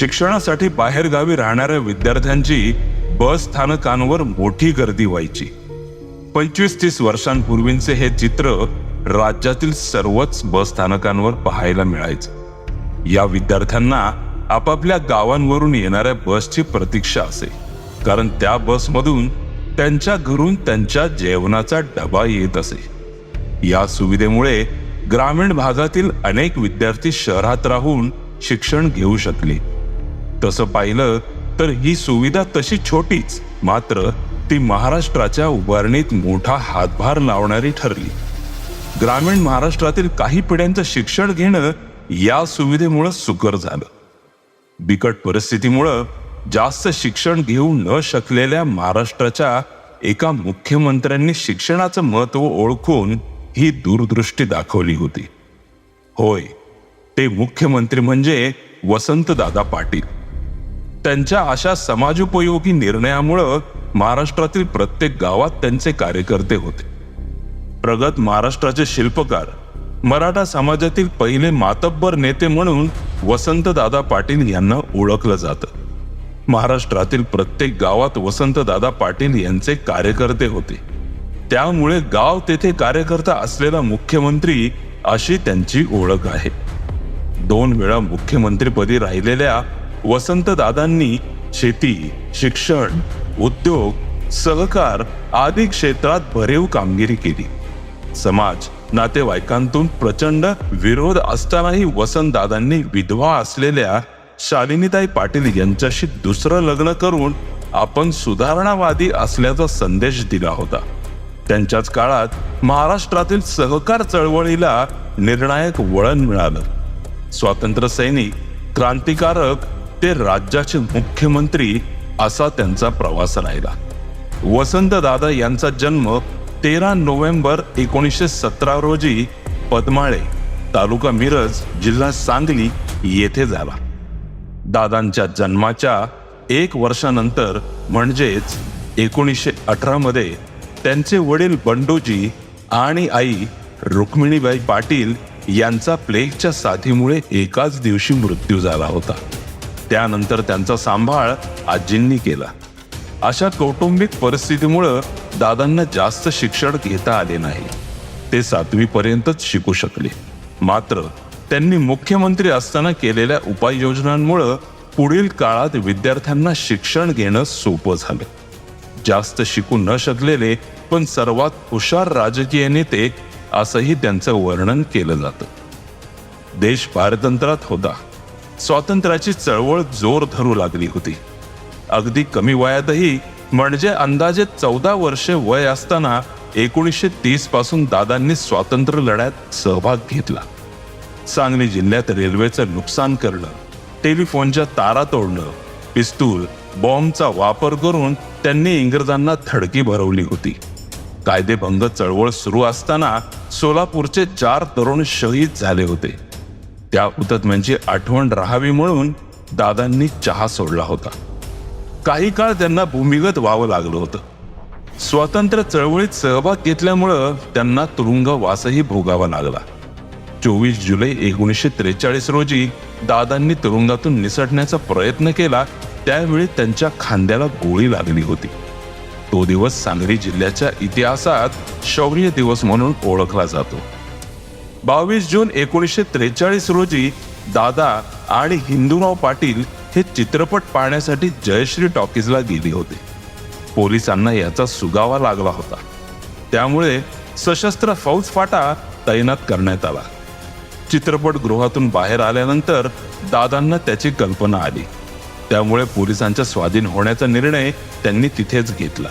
शिक्षणासाठी बाहेरगावी राहणाऱ्या विद्यार्थ्यांची बस स्थानकांवर मोठी गर्दी व्हायची. पंचवीस तीस वर्षांपूर्वींचे हे चित्र राज्यातील सर्वच बस स्थानकांवर पाहायला मिळायचं. या विद्यार्थ्यांना आपापल्या गावांवरून येणाऱ्या बसची प्रतीक्षा असे. कारण त्या बसमधून त्यांच्या घरून त्यांच्या जेवणाचा डबा येत असे. या सुविधेमुळे ग्रामीण भागातील अनेक विद्यार्थी शहरात राहून शिक्षण घेऊ शकले. तसं पाहिलं तर ही सुविधा तशी छोटीच मात्र ती महाराष्ट्राच्या उभारणीत मोठा हातभार लावणारी ठरली. ग्रामीण महाराष्ट्रातील काही पिढ्यांचं शिक्षण घेणं या सुविधेमुळं सुकर झालं. बिकट परिस्थितीमुळं जास्त शिक्षण घेऊ न शकलेल्या महाराष्ट्राच्या एका मुख्यमंत्र्यांनी शिक्षणाचं महत्त्व ओळखून ही दूरदृष्टी दाखवली होती. होय ते मुख्यमंत्री म्हणजे वसंतदादा पाटील. त्यांच्या अशा समाजोपयोगी निर्णयामुळं महाराष्ट्रातील प्रत्येक गावात त्यांचे कार्यकर्ते होते. प्रगत महाराष्ट्राचे शिल्पकार मराठा समाजातील पहिले मातब्बर नेते म्हणून वसंतदादा पाटील यांना ओळखलं जातं. महाराष्ट्रातील प्रत्येक गावात वसंतदादा पाटील यांचे कार्यकर्ते होते. त्यामुळे गाव तेथे कार्यकर्ता असलेला मुख्यमंत्री अशी त्यांची ओळख आहे. दोन वेळा मुख्यमंत्रीपदी राहिलेल्या वसंतदादांनी शेती शिक्षण उद्योग सहकार आदी क्षेत्रात भरीव कामगिरी केली. समाज नातेवाईकांतून प्रचंड विरोध असतानाही वसंतदादांनी विधवा असलेल्या शालिनीताई पाटील यांच्याशी दुसरं लग्न करून आपण सुधारणावादी असल्याचा संदेश दिला होता. त्यांच्याच काळात महाराष्ट्रातील सहकार चळवळीला निर्णायक वळण मिळालं. स्वातंत्र्य सैनिक क्रांतिकारक ते राज्याचे मुख्यमंत्री असा त्यांचा प्रवास राहिला. वसंतदादा यांचा जन्म तेरा नोव्हेंबर एकोणीसशे सतरा रोजी पद्माळे तालुका मिरज जिल्हा सांगली येथे झाला. दादांच्या जन्माच्या एक वर्षानंतर म्हणजेच एकोणीसशे अठरामध्ये त्यांचे वडील बंडोजी आणि आई रुक्मिणीबाई पाटील यांचा प्लेगच्या साथीमुळे एकाच दिवशी मृत्यू झाला होता. त्यानंतर त्यांचा सांभाळ आजींनी केला. अशा कौटुंबिक परिस्थितीमुळं दादांना जास्त शिक्षण घेता आले नाही. ते सातवीपर्यंतच शिकू शकले. मात्र त्यांनी मुख्यमंत्री असताना केलेल्या उपाययोजनांमुळं पुढील काळात विद्यार्थ्यांना शिक्षण घेणं सोपं झालं. जास्त शिकू न शकलेले पण सर्वात हुशार राजकीय नेते असंही त्यांचं वर्णन केलं जातं. देश पारतंत्र्यात होता. स्वातंत्र्याची चळवळ जोर धरू लागली होती. अगदी कमी वयातही म्हणजे अंदाजे चौदा वर्षे वय असताना एकोणीसशे तीसपासून दादांनी स्वातंत्र्य लढ्यात सहभाग घेतला. सांगली जिल्ह्यात रेल्वेचं नुकसान करणं टेलिफोनच्या तारा तोडणं पिस्तूल बॉम्बचा वापर करून त्यांनी इंग्रजांना थडकी भरवली होती. कायदेभंग चळवळ सुरू असताना सोलापूरचे चार तरुण शहीद झाले होते. त्या हुतात्म्यांची म्हणजे आठवण राहावी म्हणून दादांनी चहा सोडला होता. काही काळ त्यांना भूमिगत व्हावं लागलं होतं. स्वातंत्र्य चळवळीत सहभाग घेतल्यामुळं त्यांना तुरुंगवासही भोगावा लागला. चोवीस जुलै एकोणीसशे त्रेचाळीस रोजी दादांनी तुरुंगातून निसटण्याचा प्रयत्न केला त्यावेळी त्यांच्या खांद्याला गोळी लागली होती. तो दिवस सांगली जिल्ह्याच्या इतिहासात शौर्य दिवस म्हणून ओळखला जातो. बावीस जून एकोणीसशे त्रेचाळीस रोजी दादा आणि हिंदूराव पाटील हे चित्रपट पाहण्यासाठी जयश्री टॉकीजला गेले होते. पोलिसांना याचा सुगावा लागला होता. त्यामुळे सशस्त्र फौज फाटा तैनात करण्यात आला. चित्रपटगृहातून बाहेर आल्यानंतर दादांना त्याची कल्पना आली. त्यामुळे पोलिसांच्या स्वाधीन होण्याचा निर्णय त्यांनी तिथेच घेतला.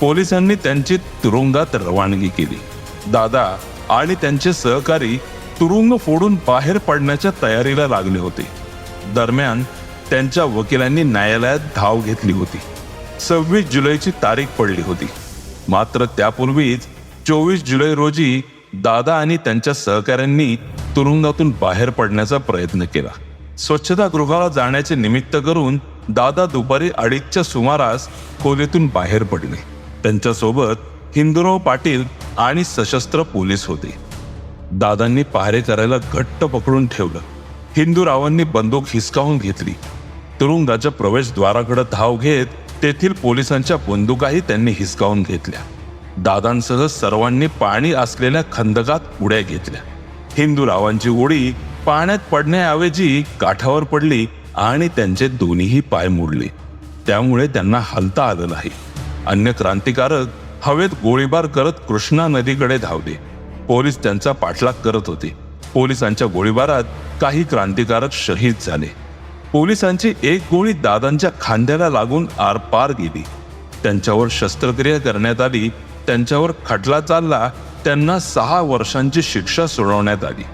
पोलिसांनी त्यांची तुरुंगात रवानगी केली. दादा आणि त्यांचे सहकारी तुरुंग फोडून बाहेर पडण्याच्या तयारीला लागले होते. दरम्यान त्यांच्या वकिलांनी न्यायालयात धाव घेतली होती. सव्वीस जुलैची तारीख पडली होती. मात्र त्यापूर्वीच चोवीस जुलै रोजी दादा आणि त्यांच्या सहकाऱ्यांनी तुरुंगातून बाहेर पडण्याचा प्रयत्न केला. स्वच्छतागृहाला जाण्याचे निमित्त करून दादा दुपारी अडीचच्या सुमारास खोलीतून बाहेर पडले. त्यांच्यासोबत हिंदूराव पाटील आणि सशस्त्र पोलीस होते. दादांनी पहारे करायला घट्ट पकडून ठेवलं. हिंदूरावांनी बंदूक हिसकावून घेतली. तुरुंगाच्या प्रवेशद्वाराकडे धाव घेत तेथील पोलिसांच्या बंदुकाही त्यांनी हिसकावून घेतल्या. दादांसह सर्वांनी पाणी असलेल्या खंदकात उड्या घेतल्या. हिंदू रावांची उडी पाण्यात पडण्याऐवजी काठावर पडली आणि त्यांचे दोन्हीही पाय मोडले. त्यामुळे त्यांना हलता आलं नाही. अन्य क्रांतिकारक हवेत गोळीबार करत कृष्णा नदीकडे धावले. पोलीस त्यांचा पाठलाग करत होते. पोलिसांच्या गोळीबारात काही क्रांतिकारक शहीद झाले. पोलिसांची एक गोळी दादांच्या खांद्याला लागून आरपार गेली. त्यांच्यावर शस्त्रक्रिया करण्यात आली. त्यांच्यावर खटला चालला. त्यांना सहा वर्षांची शिक्षा सुनावण्यात आली.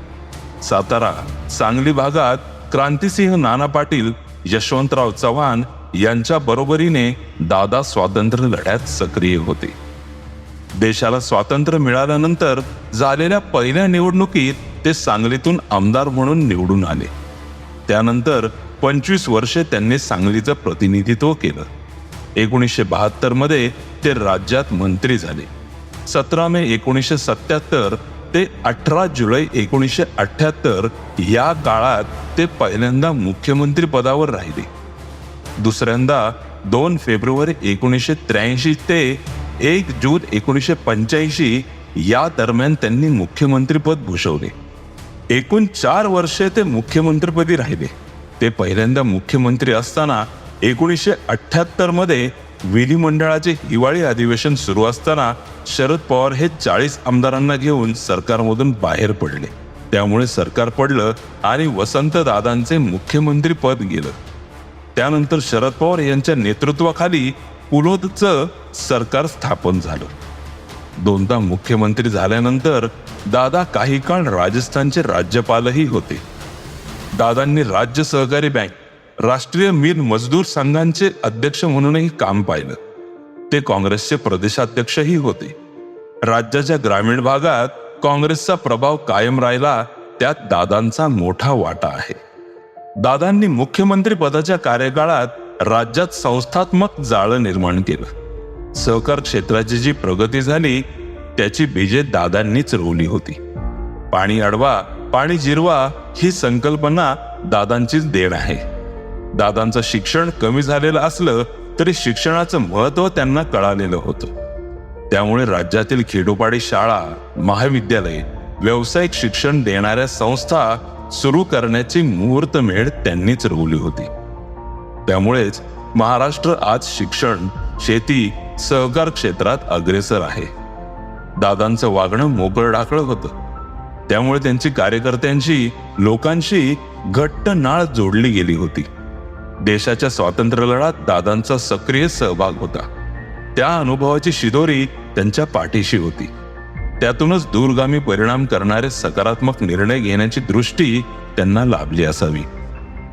सातारा सांगली भागात क्रांतिसिंह नाना पाटील यशवंतराव चव्हाण यांच्या बरोबरीने दादा स्वातंत्र्य लढ्यात सक्रिय होते. देशाला स्वातंत्र्य मिळाल्यानंतर झालेल्या पहिल्या निवडणुकीत ते सांगलीतून आमदार म्हणून निवडून आले. त्यानंतर पंचवीस वर्षे त्यांनी सांगलीचं प्रतिनिधित्व केलं. एकोणीसशे बहात्तरमध्ये ते राज्यात मंत्री झाले. सतरा मे एकोणीसशे सत्याहत्तर ते अठरा जुलै एकोणीसशे अठ्याहत्तर या काळात ते पहिल्यांदा मुख्यमंत्री पदावर राहिले. दुसऱ्यांदा दोन फेब्रुवारी एकोणीसशे त्र्याऐंशी ते एक जून एकोणीसशे पंच्याऐंशी या दरम्यान त्यांनी मुख्यमंत्रीपद भूषवले. एकूण चार वर्षे ते मुख्यमंत्रीपदी राहिले. ते पहिल्यांदा मुख्यमंत्री असताना एकोणीसशे अठ्ठ्याहत्तरमध्ये विधिमंडळाचे हिवाळी अधिवेशन सुरू असताना शरद पवार हे चाळीस आमदारांना घेऊन सरकारमधून बाहेर पडले. त्यामुळे सरकार पडलं आणि वसंत दादांचे मुख्यमंत्री पद गेलं. त्यानंतर शरद पवार यांच्या नेतृत्वाखाली पुलोदचं सरकार स्थापन झालं. दोनदा मुख्यमंत्री झाल्यानंतर दादा काही काळ राजस्थानचे राज्यपालही होते. दादांनी राज्य सहकारी बँक राष्ट्रीय मीर मजदूर संघांचे अध्यक्ष म्हणूनही काम पाहिलं. ते काँग्रेसचे प्रदेशाध्यक्षही होते. राज्याच्या ग्रामीण भागात काँग्रेसचा प्रभाव कायम राहिला त्यात दादांचा मोठा वाटा आहे. दादांनी मुख्यमंत्री पदाच्या कार्यकाळात राज्यात संस्थात्मक जाळं निर्माण केलं. सहकार क्षेत्राची जी प्रगती झाली त्याची बीजे दादांनीच रोवली होती. पाणी अडवा पाणी जिरवा ही संकल्पना दादांचीच देण आहे. दादांचं शिक्षण कमी झालेलं असलं तरी शिक्षणाचं महत्त्व त्यांना कळालेलं होतं. त्यामुळे राज्यातील खेडोपाडी शाळा महाविद्यालय व्यावसायिक शिक्षण देणाऱ्या संस्था सुरू करण्याची मुहूर्तमेढ त्यांनीच रोवली होती. त्यामुळेच महाराष्ट्र आज शिक्षण शेती सहकार क्षेत्रात अग्रेसर आहे. दादांचं वागणं मोकळ ढाकळं होतं. त्यामुळे त्यांची कार्यकर्त्यांशी लोकांशी घट्ट नाळ जोडली गेली होती. देशाच्या स्वातंत्र्य लढ्यात दादांचा सक्रिय सहभाग होता. त्या अनुभवाची शिदोरी त्यांच्या पाठीशी होती. त्यातूनच दूरगामी परिणाम करणारे सकारात्मक निर्णय घेण्याची दृष्टी त्यांना लाभली असावी.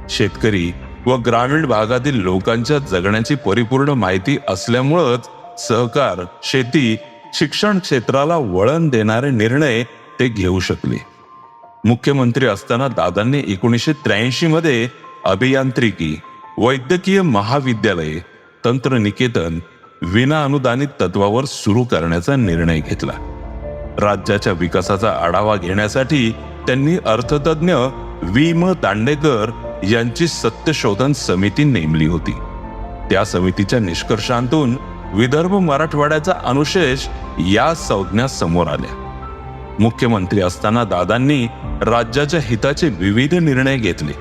शेतकरी व ग्रामीण भागातील लोकांच्या जगण्याची परिपूर्ण माहिती असल्यामुळंच सहकार शेती शिक्षण क्षेत्राला वळण देणारे निर्णय ते घेऊ शकले. मुख्यमंत्री असताना दादांनी एकोणीसशे त्र्याऐंशी मध्ये अभियांत्रिकी वैद्यकीय महाविद्यालय तंत्रनिकेतन विना अनुदानित तत्वावर सुरू करण्याचा निर्णय घेतला. राज्याच्या विकासाचा आढावा घेण्यासाठी त्यांनी अर्थतज्ञ वी. म. दांडेकर यांची सत्यशोधन समिती नेमली होती. त्या समितीच्या निष्कर्षांतून विदर्भ मराठवाड्याचा अनुशेष या संज्ञा समोर आल्या. मुख्यमंत्री असताना दादांनी राज्याच्या हिताचे विविध निर्णय घेतले.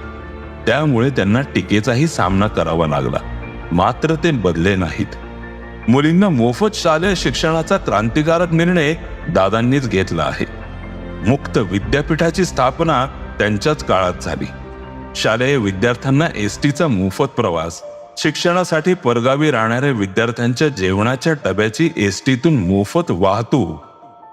त्यामुळे त्यांना टीकेचाही सामना करावा लागला. मात्र ते बदले नाहीत. मुलींना मोफत शालेय शिक्षणाचा क्रांतिकारक निर्णय दादांनीच घेतला आहे. मुक्त विद्यापीठाची स्थापना त्यांच्याच काळात झाली. शालेय विद्यार्थ्यांना एस टीचा मोफत प्रवास. शिक्षणासाठी परगावी राहणाऱ्या विद्यार्थ्यांच्या जेवणाच्या डब्याची एस टीतून मोफत वाहतूक.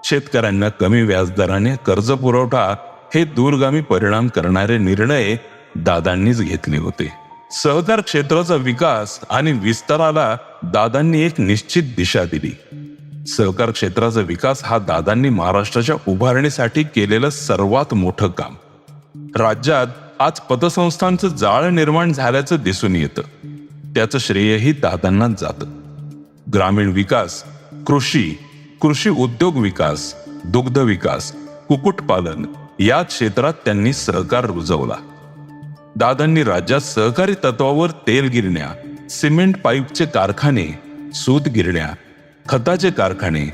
शेतकऱ्यांना कमी व्याजदराने कर्ज पुरवठा हे दूरगामी परिणाम करणारे निर्णय दादांनीच घेतले होते. सहकार क्षेत्राचा विकास आणि विस्ताराला दादांनी एक निश्चित दिशा दिली. सहकार क्षेत्राचा विकास हा दादांनी महाराष्ट्राच्या उभारणीसाठी केलेलं सर्वात मोठं काम. राज्यात आज पतसंस्थांचं जाळ निर्माण झाल्याचं दिसून येतं. त्याचं श्रेयही दादांनाच जातं. ग्रामीण विकास कृषी कृषी उद्योग विकास दुग्ध विकास कुक्कुटपालन या क्षेत्रात त्यांनी सहकार रुजवला. दादांनी राज्यात सहकारी तत्वावर तेल गिरण्या सिमेंट पाईपचे कारखाने सूत गिरण्या खताचे कारखाने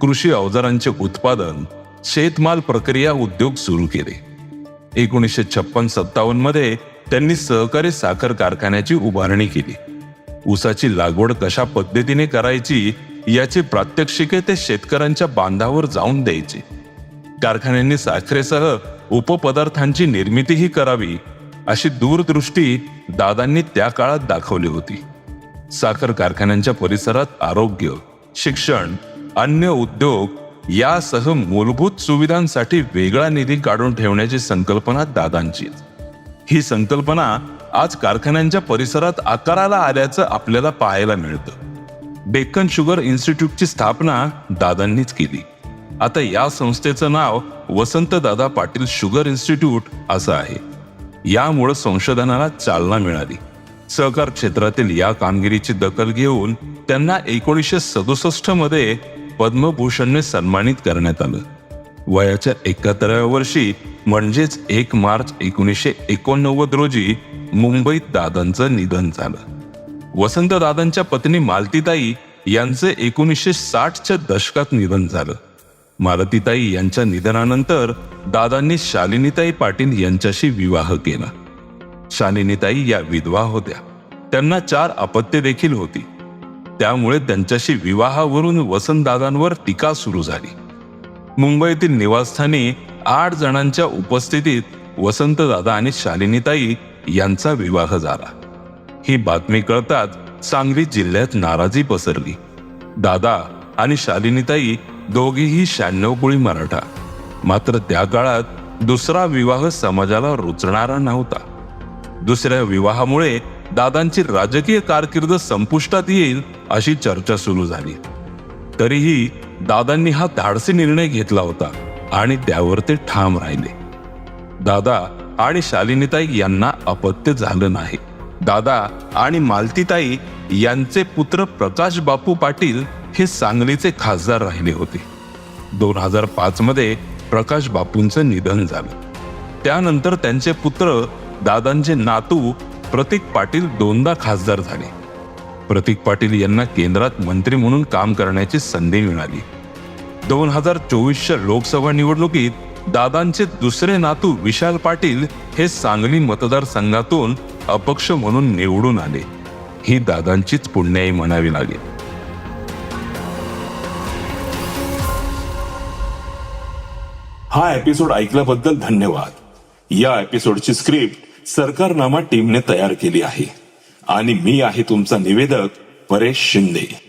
कृषी अवजारांचे उत्पादन शेतमाल प्रक्रिया उद्योग सुरू केले. एकोणीसशे छप्पन सत्तावन्नमध्ये त्यांनी सहकारी साखर कारखान्याची उभारणी केली. ऊसाची लागवड कशा पद्धतीने करायची याची प्रात्यक्षिके ते शेतकऱ्यांच्या बांधावर जाऊन द्यायचे. कारखान्यांनी साखरेसह उपपदार्थांची निर्मितीही करावी अशी दूरदृष्टी दादांनी त्या काळात दाखवली होती. साखर कारखान्यांच्या परिसरात आरोग्य शिक्षण अन्य उद्योग यासह मूलभूत सुविधांसाठी वेगळा निधी काढून ठेवण्याची संकल्पना दादांची ही संकल्पना आज कारखान्यांच्या परिसरात आकाराला आल्याचं आपल्याला पाहायला मिळतं. डेक्कन शुगर इन्स्टिट्यूटची स्थापना दादांनीच केली. आता या संस्थेचं नाव वसंतदादा पाटील शुगर इन्स्टिट्यूट असं आहे. यामुळं संशोधनाला चालना मिळाली. सहकार क्षेत्रातील या कामगिरीची दखल घेऊन त्यांना एकोणीसशे सदुसष्टमध्ये पद्मभूषणने सन्मानित करण्यात आलं. वयाच्या एकाहत्तराव्या वर्षी म्हणजेच एक मार्च एकोणीसशे एकोणनव्वद रोजी मुंबईत दादांचं निधन झालं. वसंत दादांच्या पत्नी मालतीताई यांचे एकोणीसशे साठच्या दशकात निधन झालं. मालतीताई यांच्या निधनानंतर दादांनी शालिनीताई पाटील यांच्याशी विवाह केला. शालिनीताई या विधवा होत्या. त्यांना चार अपत्य देखील होती. त्यामुळे त्यांच्याशी विवाहावरून वसंतदादांवर टीका सुरू झाली. मुंबईतील निवासस्थानी आठ जणांच्या उपस्थितीत वसंतदादा आणि शालिनीताई यांचा विवाह झाला. ही बातमी कळताच सांगली जिल्ह्यात नाराजी पसरली. दादा आणि शालिनीताई दोघेही शहाण्णव कुळी मराठा. मात्र त्या काळात दुसरा विवाह समाजाला रुचणारा नव्हता. दुसऱ्या विवाहामुळे दादांची राजकीय कारकीर्द संपुष्टात येईल अशी चर्चा सुरू झाली. तरीही दादांनी हा धाडसी निर्णय घेतला होता आणि त्यावर ते ठाम राहिले. दादा आणि शालिनीताई यांना अपत्य झालं नाही. दादा आणि मालतीताई यांचे पुत्र प्रकाश बापू पाटील हे सांगलीचे खासदार राहिले होते. दोन हजार पाच मध्ये प्रकाश बापूंचं निधन झालं. त्यानंतर त्यांचे पुत्र दादांचे नातू प्रतीक पाटील दोनदा खासदार झाले. प्रतीक पाटील यांना केंद्रात मंत्री म्हणून काम करण्याची संधी मिळाली. दोन हजार चोवीसच्या लोकसभा निवडणुकीत दादांचे दुसरे नातू विशाल पाटील हे सांगली मतदारसंघातून अपक्ष म्हणून निवडून आले. ही दादांचीच पुण्याई म्हणावी लागेल. हा एपिसोड ऐकल्याबद्दल धन्यवाद. या एपिसोडची स्क्रिप्ट सरकारनामा टीमने तयार केली आहे. आणि मी आहे तुमचा निवेदक परेश शिंदे.